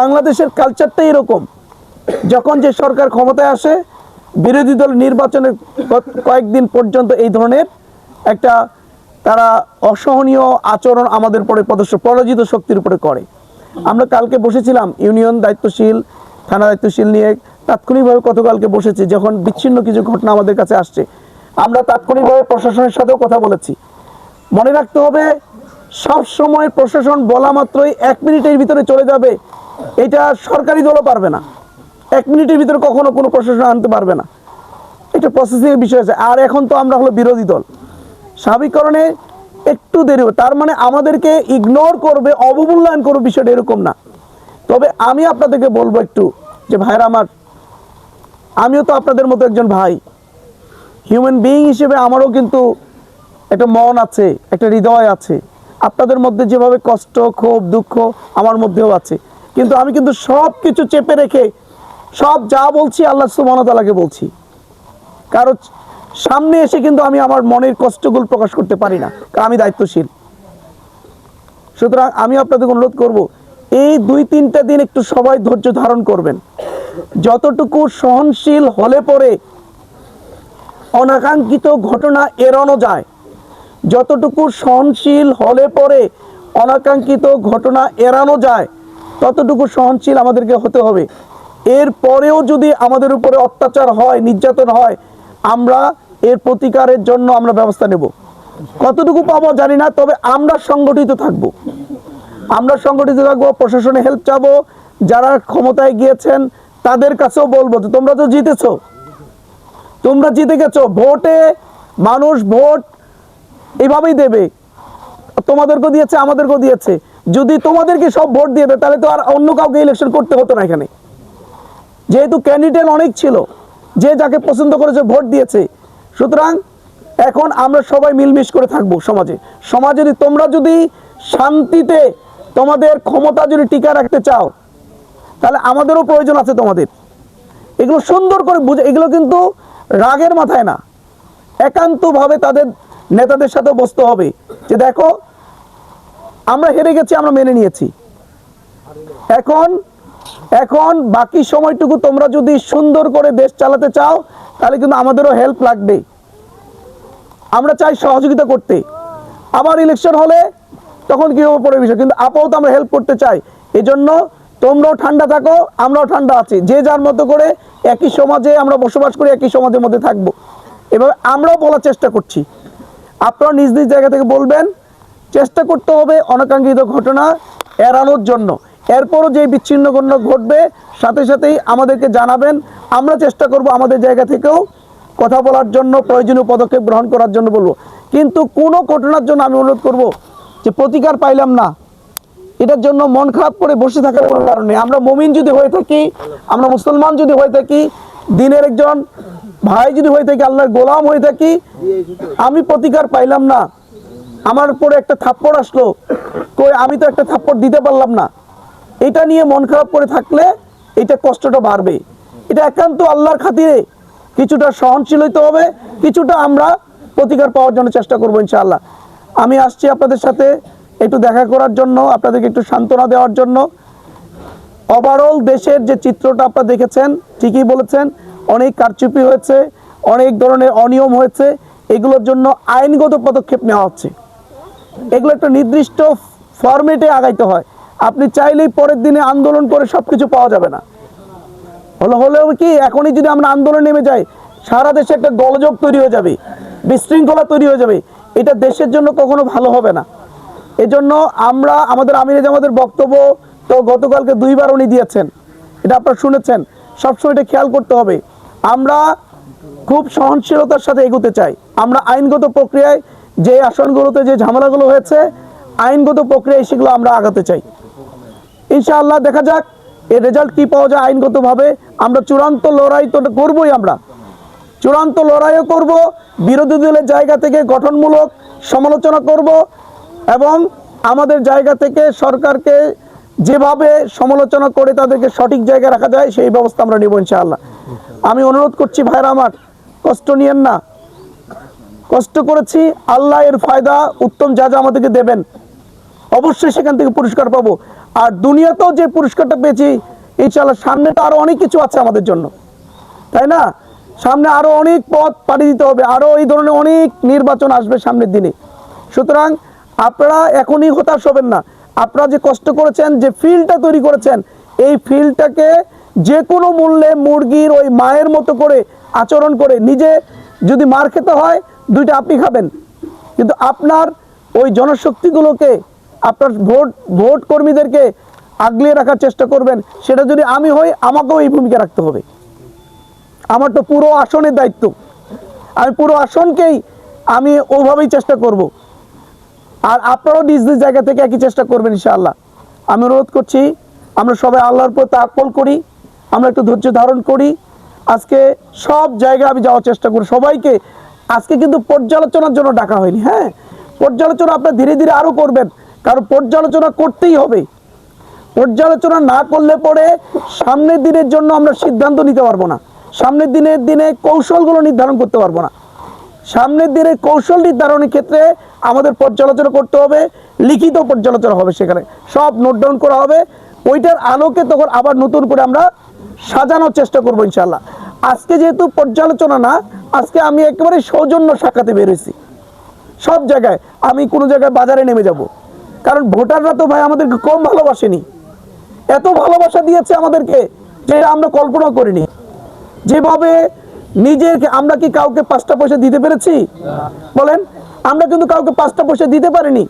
বাংলাদেশের কালচারটা এরকম। যখন যে সরকার ক্ষমতায় আসে, বিরোধী দল নির্বাচনের কয়েকদিন পর্যন্ত এই ধরনের একটা তারা অসহনীয় আচরণ আমাদের পরে প্রদর্শন পরাজিত শক্তির উপরে করে। আমরা কালকে বসেছিলাম, ইউনিয়ন দায়িত্বশীল, থানা দায়িত্বশীল নিয়ে তাৎক্ষণিকভাবে গতকালকে বসেছি, যখন বিচ্ছিন্ন কিছু ঘটনা আমাদের কাছে আসছে। আমরা তাৎক্ষণিকভাবে প্রশাসনের সাথেও কথা বলেছি। মনে রাখতে হবে সব সময় প্রশাসন বলা মাত্রই এক মিনিটের ভিতরে চলে যাবে। এটা সরকারি দলও পারবে না। এক মিনিটের ভিতরে কখনো কোনো প্রশাসন আনতে পারবে না। এটা প্রসেসিংয়ের বিষয় আছে। আর এখন তো আমরা হলো বিরোধী দল। স্বাভাবিক কারণে একটু দেরি হবে। তার মানে আমাদেরকে ইগনোর করবে, অবমূল্যায়ন করবে বিষয়টা এরকম না। তবে আমি আপনাদেরকে বলব একটু যে ভাইরা আমার, আমিও তো আপনাদের মতো একজন ভাই। হিউম্যান বিইং হিসেবে আমারও কিন্তু একটা মন আছে, একটা হৃদয় আছে। আপনাদের মধ্যে যেভাবে কষ্ট, ক্ষোভ, দুঃখ আমার মধ্যেও আছে। কিন্তু আমি কিন্তু সব কিছু চেপে রেখে সব যা বলছি আল্লাহ সুবাহতালাকে বলছি। কারও সামনে এসে কিন্তু আমি আমার মনের কষ্টগুলো প্রকাশ করতে পারি না, কারণ আমি দায়িত্বশীল। সুতরাং আমি আপনাদের অনুরোধ করব, এই দুই তিনটা দিন একটু সবাই ধৈর্য ধারণ করবেন। যতটুকু সহনশীল হলে পরে অনাকাঙ্ক্ষিত ঘটনা এড়ানো যায়, যতটুকু সহনশীল হলে পরে অনাকাঙ্ক্ষিত ঘটনা এড়ানো যায় ততটুকু সহনশীল আমাদেরকে হতে হবে। এর পরেও যদি আমাদের উপরে অত্যাচার হয়, নির্যাতন হয়, আমরা এর প্রতিকারের জন্য আমরা ব্যবস্থা নেব। কতটুকু পাবো জানি না, তবে আমরা সংগঠিত থাকব। আমরা সংগঠিত থাকব, প্রশাসনে হেল্প চাবো, যারা ক্ষমতায় গিয়েছেন, তাদের কাছেও বলব যে, তোমরা তো জিতেছো। তোমরা জিতে গেছো। ভোটে মানুষ ভোট এইভাবেই দেবে। তোমাদেরকেও দিয়েছে, আমাদেরকেও দিয়েছে। যদি তোমাদেরকে সব ভোট দিয়ে দেয়, তাহলে তো আর অন্য কাউকে ইলেকশন করতে হতো না এখানে। যেহেতু ক্যান্ডিডেট অনেক ছিল, যে যাকে পছন্দ করেছে ভোট দিয়েছে। সুতরাং এখন আমরা সবাই মিলমিশ করে থাকব সমাজে। সমাজে তোমরা যদি শান্তিতে তোমাদের ক্ষমতা যদি টিকা রাখতে চাও, তাহলে আমাদেরও প্রয়োজন আছে তোমাদের। এগুলো সুন্দর করে বুঝে এগুলো কিন্তু রাগের মাথায় না। একান্তভাবে তাদের নেতাদের সাথে বসতে হবে। যে দেখো আমরা হেরে গেছি, আমরা মেনে নিয়েছি। এখন এখন বাকি সময়টুকু তোমরা যদি সুন্দর করে দেশ চালাতে চাও, তাহলে কিন্তু আমাদেরও হেল্প লাগবে। আমরা চাই সহযোগিতা করতে। আবার ইলেকশন হলে তখন কি হবে পরে বিষয়? কিন্তু আপাতত আমরা হেল্প করতে চাই। এই জন্য তোমরাও ঠান্ডা থাকো, আমরাও ঠান্ডা আছি। যে যার মতো করে একই সমাজে আমরা বসবাস করি, একই সমাজের মধ্যে থাকব। এভাবে আমরাও বলার চেষ্টা করছি। আপনারা নিজ নিজ জায়গা থেকে বলবেন চেষ্টা করতে হবে অনাকাঙ্ক্ষিত ঘটনা এড়ানোর জন্য। এরপরও যে বিচ্ছিন্ন ঘটনা ঘটবে, সাথে সাথেই আমাদেরকে জানাবেন। আমরা চেষ্টা করব আমাদের জায়গা থেকেও কথা বলার জন্য, প্রয়োজনীয় পদক্ষেপ গ্রহণ করার জন্য বলব। কিন্তু কোনো ঘটনার জন্য আমি অনুরোধ করব যে প্রতিকার পাইলাম না। এটার জন্য মন খারাপ করে বসে থাকার কোনো কারণ আমরা মমিন যদি হয়ে থাকি, আমরা মুসলমান যদি হয়ে থাকি, দিনের একজন ভাই যদি হয়ে থাকি, আল্লাহর গোলাম হয়ে থাকি, আমি প্রতিকার পাইলাম না। আমার উপরে একটা থাপ্পড় আসলো। কই, আমি তো একটা থাপ্পড় দিতে পারলাম না। এটা নিয়ে মন খারাপ করে থাকলে এটা কষ্টটা বাড়বে। এটা একান্ত আল্লাহর খাতিরে। কিছুটা সহনশীল হইতে হবে, কিছুটা আমরা প্রতিকার পাওয়ার জন্য চেষ্টা করব ইনশাআল্লাহ। আমি আসছি আপনাদের সাথে একটু দেখা করার জন্য, আপনাদেরকে একটু সান্ত্বনা দেওয়ার জন্য। ওভারঅল দেশের যে চিত্রটা আপনারা দেখেছেন, ঠিকই বলেছেন, অনেক কারচুপি হয়েছে, অনেক ধরনের অনিয়ম হয়েছে, এগুলোর জন্য আইনগত পদক্ষেপ নেওয়া হচ্ছে। এগুলো একটা নির্দিষ্ট ফরম্যাটে আগাইতে হয়। আপনি চাইলেই পরের দিনে আন্দোলন করে সব কিছু পাওয়া যাবে না। হলো, হলেও কি, এখনই যদি আমরা আন্দোলন নেমে যাই, সারা দেশে একটা গোলযোগ তৈরি হয়ে যাবে, বিশৃঙ্খলা তৈরি হয়ে যাবে। এটা দেশের জন্য কখনো ভালো হবে না। এজন্য আমরা, আমাদের আমিরে জামাতের বক্তব্য তো গতকালকে দুইবার উনি দিয়েছেন। এটা আপনারা শুনেছেন। সবসময় এটা খেয়াল করতে হবে। আমরা খুব সহনশীলতার সাথে এগোতে চাই। আমরা আইনগত প্রক্রিয়ায় যে আসনগুলোতে যে ঝামেলাগুলো হয়েছে, আইনগত প্রক্রিয়ায় সেগুলো আমরা আগাতে চাই। ইনশাআল্লাহ দেখা যাক, এর রেজাল্ট কি পাওয়া যায় আইনগতভাবে। আমরা চূড়ান্ত লড়াই তো করবই আমরা। চূড়ান্ত লড়াইও করব, বিরোধী দলের জায়গা থেকে গঠনমূলক সমালোচনা করব এবং আমাদের জায়গা থেকে সরকারকে যেভাবে সমালোচনা করে তাদেরকে সঠিক জায়গায় রাখা যায়, সেই ব্যবস্থা আমরা নেব ইনশাআল্লাহ। আমি অনুরোধ করছি ভাইরা আমার, কষ্ট নিয়েন না। কষ্ট করেছি, আল্লাহ এর ফায়দা উত্তম যা যা আমাদেরকে দেবেন। অবশ্যই সেখান থেকে পুরস্কার পাবো। আর দুনিয়াতেও যে পুরস্কারটা পেয়েছি ইনশাল্লাহ সামনে তো আরও অনেক কিছু আছে আমাদের জন্য। তাই না? সামনে আরও অনেক পথ পাড়ি দিতে হবে, আরও এই ধরনের অনেক নির্বাচন আসবে সামনের দিনে। সুতরাং আপনারা এখনই হতাশ হবেন না। আপনারা যে কষ্ট করেছেন, যে ফিল্ডটা তৈরি করেছেন, এই ফিল্ডটাকে যে কোনো মূল্যে মুরগির ওই মায়ের মতো করে আচরণ করে, নিজে যদি মার খেতে হয় দুইটা আপনি খাবেন। কিন্তু আপনার ওই জনশক্তিগুলোকে, আপনার ভোট ভোট কর্মীদেরকে আগলিয়ে রাখার চেষ্টা করবেন, সেটা যদি আমি হই, আমাকেও এই ভূমিকা রাখতে হবে। আমার তো পুরো আসনের দায়িত্ব। আমি পুরো আসনকেই আমি ওভাবেই চেষ্টা করব। আর আপনারাও নিজ নিজ জায়গা থেকে একই চেষ্টা করবেন, ইনশাআল্লাহ। আমি অনুরোধ করছি, আমরা সবাই আল্লাহর প্রতি আকল করি, আমরা একটু ধৈর্য ধারণ করি। আজকে সব জায়গায় আমি যাওয়ার চেষ্টা করি। সবাইকে আজকে কিন্তু পর্যালোচনার জন্য ডাকা হয়নি হ্যাঁ? পর্যালোচনা আপনার ধীরে ধীরে আরও করবেন, কারণ পর্যালোচনা করতেই হবে। পর্যালোচনা না করলে পরে সামনের দিনের জন্য আমরা সিদ্ধান্ত নিতে পারব না। সামনের দিনের দিনে কৌশলগুলো নির্ধারণ করতে পারব না। সামনের দিনের কৌশল নির্ধারণের ক্ষেত্রে আমাদের পর্যালোচনা করতে হবে, লিখিত পর্যালোচনা হবে সেখানে। সব নোট ডাউন করা হবে, ওইটার আলোকে তখন আবার নতুন করে আমরা সাজানোর চেষ্টা করব ইনশাল্লাহ আজকে যেহেতু পর্যালোচনা না আজকে আমি একেবারে সৌজন্য সাক্ষাতে বেরোছি সব জায়গায় আমি কোনো জায়গায় বাজারে নেমে যাব। কারণ ভোটাররা তো ভাই আমাদেরকে কম ভালোবাসেনি। এত ভালোবাসা দিয়েছে আমাদেরকে যে আমরা কল্পনা করিনি। যেভাবে নিজেকে আমরা কি কাউকে পাঁচটা পয়সা দিতে পেরেছি? বলেন, আমরা কিন্তু কাউকে পাঁচটা পয়সা দিতে পারিনি।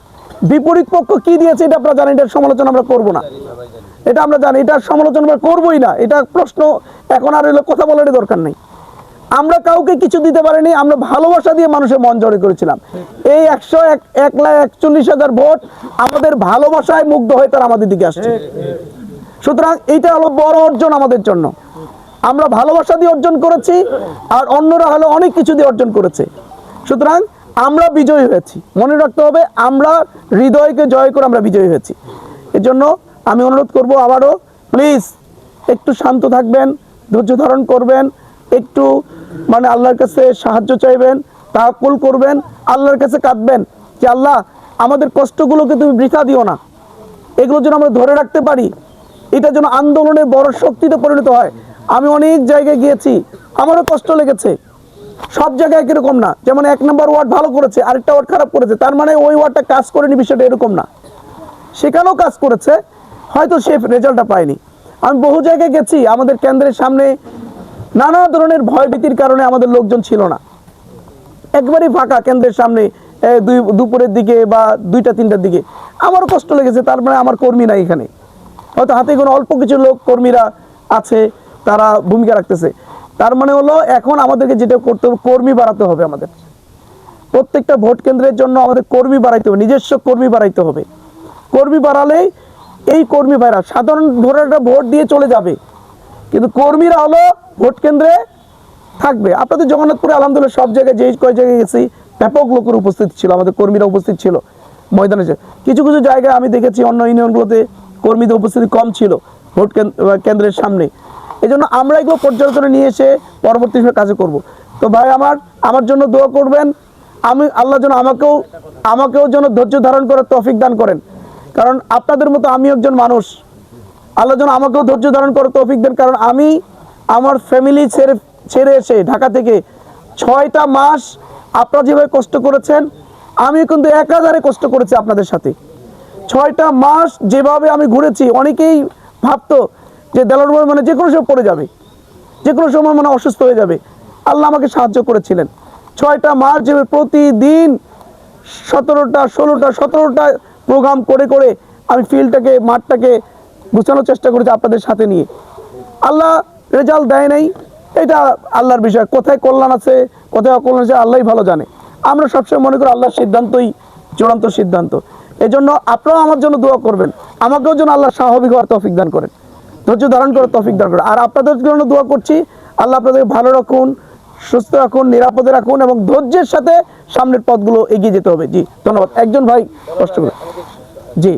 বিপরীত পক্ষ কি দিয়েছে এটা আপনারা জানেন, এটার সমালোচনা আমরা করব না। এটা আমরা জানি, এটার সমালোচনা আমরা করবোই না। এটা প্রশ্ন, এখন আর এগুলো কথা বলার দরকার নেই। আমরা কাউকে কিছু দিতে পারিনি, আমরা ভালোবাসা দিয়ে মানুষের মন জয় করেছিলাম। এই একশো এক লাখ একচল্লিশ হাজার ভোট আমাদের ভালোবাসায় মুগ্ধ হয়ে তারা আমাদের দিকে আসছে। সুতরাং এটা হলো বড় অর্জন আমাদের জন্য। আমরা ভালোবাসা দিয়ে অর্জন করেছি, আর অন্যরা হলো অনেক কিছু দিয়ে অর্জন করেছে। সুতরাং আমরা বিজয়ী হয়েছি। মনে রাখতে হবে, আমরা হৃদয়কে জয় করে আমরা বিজয়ী হয়েছি। এজন্য আমি অনুরোধ করব আবারও প্লিজ একটু শান্ত থাকবেন, ধৈর্য ধারণ করবেন একটু মানে আল্লাহর কাছে সাহায্য চাইবেন তাকুল করবেন, আল্লাহর কাছে কাঁদবেন যে আল্লাহ, আমাদের কষ্টগুলোকে তুমি বৃথা দিও না। এগুলো যেন আমরা ধরে রাখতে পারি। এটা যেন আন্দোলনের বড় শক্তিতে পরিণত হয়। আমি অনেক জায়গায় গিয়েছি, আমারও কষ্ট লেগেছে। সব জায়গায় কীরকম না? যেমন এক নম্বর ওয়ার্ড ভালো করেছে, আরেকটা ওয়ার্ড খারাপ করেছে। তার মানে ওই ওয়ার্ডটা কাজ করেনি, বিষয়টা এরকম না। সেখানেও কাজ করেছে, হয়তো সে রেজাল্টটা পায়নি। আমি বহু জায়গায় গেছি, আমাদের কেন্দ্রের সামনে নানা ধরনের ভয়ভীতির কারণে আমাদের লোকজন ছিল না। একবারই ফাঁকা কেন্দ্রের সামনে দুই, দুপুরের দিকে বা দুইটা, তিনটার দিকে। আমারও কষ্ট লেগেছে তার মানে আমার কর্মী নাই এখানে। হয়তো হাতে কোনো অল্প কিছু লোক, কর্মীরা আছে, তারা ভূমিকা রাখতেছে। তার মানে হলো, এখন আমাদেরকে যেটা করতে হবে, কর্মী বাড়াতে হবে আমাদের। প্রত্যেকটা ভোট কেন্দ্রের জন্য আমাদের কর্মী বাড়াইতে হবে, নিজস্ব কর্মী বাড়াইতে হবে। কর্মী বাড়ালেই এই কর্মী ভাইরা সাধারণ ভোটাররা ভোট দিয়ে চলে যাবে। কিন্তু কর্মীরা হলো ভোট কেন্দ্রে থাকবে। আপনাদের জগন্নাথপুরে আলহামদুলিল্লাহ সব জায়গায় যেই কয় জায়গায় গেছি, ব্যাপক লোকের উপস্থিত ছিল, আমাদের কর্মীরা উপস্থিত ছিল, ময়দানে কিছু কিছু জায়গায় আমি দেখেছি অন্য ইউনিয়নগুলোতে কর্মীদের উপস্থিতি কম ছিল ভোট কেন- কেন্দ্রের সামনে। এই জন্য আমরা এগুলো পর্যালোচনা নিয়ে এসে পরবর্তী সময় কাজে করব। তো ভাই আমার আমার জন্য দোয়া করবেন। আমি আল্লাহ যেন আমাকেও আমাকেও যেন ধৈর্য ধারণ করার তৌফিক দান করেন। কারণ আপনাদের মতো আমি একজন মানুষ। আল্লাহ যেন আমাকেও ধৈর্য ধারণ করে তৌফিক দেন, কারণ আমি আমার ফ্যামিলি ছেড়ে ছেড়ে এসে ঢাকা থেকে ছয়টা মাস আপনারা যেভাবে কষ্ট করেছেন আমি কিন্তু একাধারে কষ্ট করেছি আপনাদের সাথে। ছয়টা মাস যেভাবে আমি ঘুরেছি, অনেকেই ভাবতো যে দেলার মানে যে কোনো সময় পড়ে যাবে যে কোনো সময় মানে অসুস্থ হয়ে যাবে। আল্লাহ আমাকে সাহায্য করেছিলেন। ছয়টা মাস যেভাবে প্রতিদিন সতেরোটা, ষোলোটা, সতেরোটা প্রোগ্রাম করে করে আমি ফিল্ডটাকে মাঠটাকে গুছানোর চেষ্টা করেছি আপনাদের সাথে নিয়ে। আল্লাহ রেজাল্ট দেয় নাই, এটা আল্লাহর বিষয়। কোথায় কল্যাণ আছে, কোথায় অকল্যাণ আছে আল্লাহই ভালো জানে। আমরা সবসময় মনে করি আল্লাহর সিদ্ধান্তই চূড়ান্ত সিদ্ধান্ত। এই জন্য আপনারাও আমার জন্য দোয়া করবেন। আমাকেও যেন আল্লাহ স্বাভাবিক হওয়ার তৌফিক দান করেন। ধৈর্য ধারণ করে তৌফিক দান করেন। আর আপনাদের জন্য দোয়া করছি, আল্লাহ আপনাদের ভালো রাখুন, সুস্থ রাখুন, নিরাপদে রাখুন এবং ধৈর্যের সাথে সামনের পথগুলো এগিয়ে যেতে হবে। জি, ধন্যবাদ। একজন ভাই কষ্ট করে। জি।